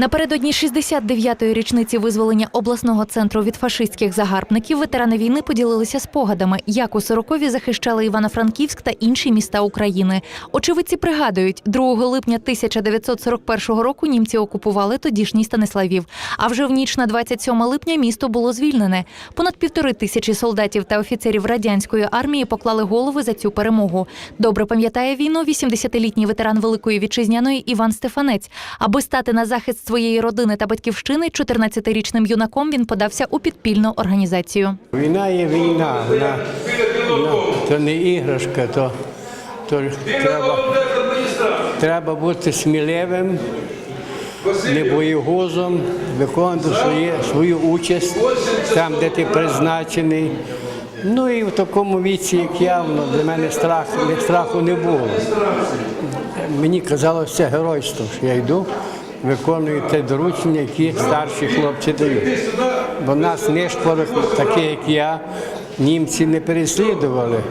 Напередодні 69-ї річниці визволення обласного центру від фашистських загарбників ветерани війни поділилися спогадами, як у Сорокові захищали Івано-Франківськ та інші міста України. Очевидці пригадують, 2 липня 1941 року німці окупували тодішній Станиславів. А вже в ніч на 27 липня місто було звільнене. Понад півтори тисячі солдатів та офіцерів радянської армії поклали голови за цю перемогу. Добре пам'ятає війну 80-літній ветеран Великої вітчизняної Іван Стефанець. Аби стати на захист своєї родини та батьківщини, 14-річним юнаком він подався у підпільну організацію. Війна є війна, вона, вона то не іграшка, то, то треба, треба бути сміливим, не боєгузом, виконувати своє, свою участь там, де ти призначений. Ну і в такому віці, як я, воно для мене страх, страху не було. Мені казалося це геройство, що я йду, виконую те доручення, які старші хлопці дають. Бо нас нишпорих, такі як я, німці не переслідували.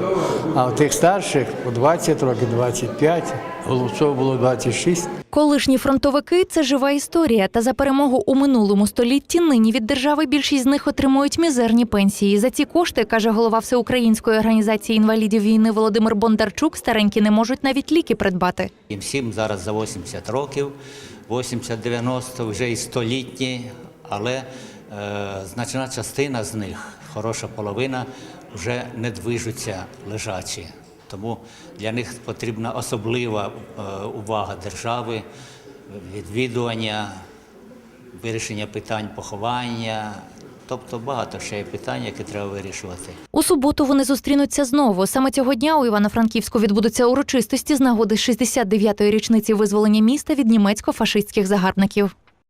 А у тих старших по 20 років, 25, голубцов було 26. Колишні фронтовики це жива історія. Та за перемогу у минулому столітті нині від держави більшість з них отримують мізерні пенсії. За ці кошти каже голова всеукраїнської організації інвалідів війни Володимир Бондарчук. Старенькі не можуть навіть ліки придбати. Їм всім зараз за 80 років, 80-90 вже і столітні, але е, значна частина з них, хороша половина, вже не движуться лежачі. Тому для них потрібна особлива е, увага держави, відвідування, вирішення питань поховання. Тобто багато ще є питань, які треба вирішувати. У суботу вони зустрінуться знову. Саме цього дня у Івано-Франківську відбудуться урочистості з нагоди 69-ї річниці визволення міста від німецько-фашистських загарбників.